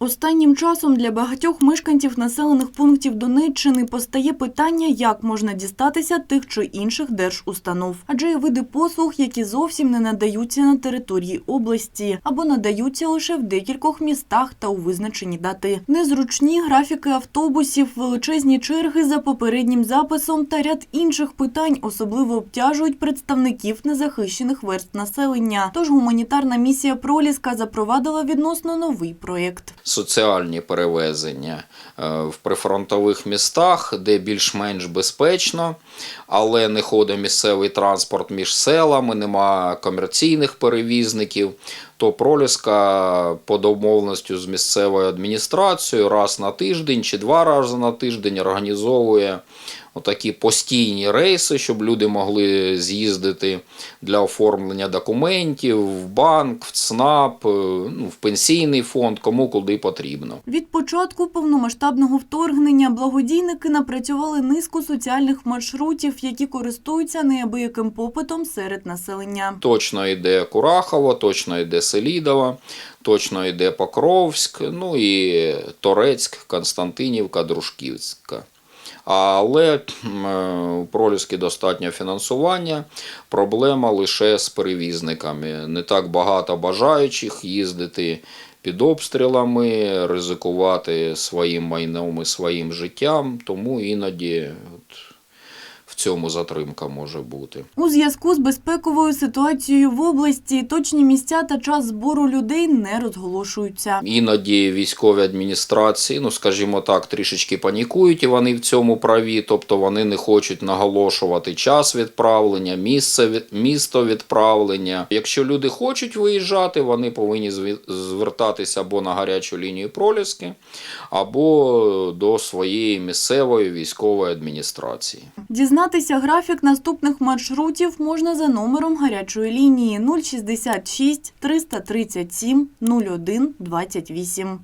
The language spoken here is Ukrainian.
Останнім часом для багатьох мешканців населених пунктів Донеччини постає питання, як можна дістатися тих чи інших держустанов. Адже є види послуг, які зовсім не надаються на території області або надаються лише в декількох містах та у визначені дати. Незручні графіки автобусів, величезні черги за попереднім записом та ряд інших питань особливо обтяжують представників незахищених верств населення. Тож гуманітарна місія Проліска запровадила відносно новий проєкт. Соціальні перевезення е, в прифронтових містах, де більш-менш безпечно, але не ходить місцевий транспорт між селами, нема комерційних перевізників. То проліска по домовленості з місцевою адміністрацією раз на тиждень чи два рази на тиждень організовує отакі постійні рейси, щоб люди могли з'їздити для оформлення документів в банк, в ЦНАП, е, ну, в пенсійний фонд, кому куди потрібно. Від початку повномасштабного вторгнення благодійники напрацювали низку соціальних маршрутів, які користуються неабияким попитом серед населення. Точно йде Курахово, точно йде Селідова, точно йде Покровськ, ну і Торецьк, Константинівка, Дружківська. Але е, у Проліски достатньо фінансування. Проблема лише з перевізниками. Не так багато бажаючих їздити під обстрілами, ризикувати своїм майном і своїм життям, тому іноді цьому затримка може бути. У зв'язку з безпековою ситуацією в області точні місця та час збору людей не розголошуються. Іноді військові адміністрації, ну скажімо так, трішечки панікують, і вони в цьому праві, тобто вони не хочуть наголошувати час відправлення, місце місто відправлення. Якщо люди хочуть виїжджати, вони повинні звертатися або на гарячу лінію проліски, або до своєї місцевої військової адміністрації. Дізнатися графік наступних маршрутів можна за номером гарячої лінії 066 337 01 28.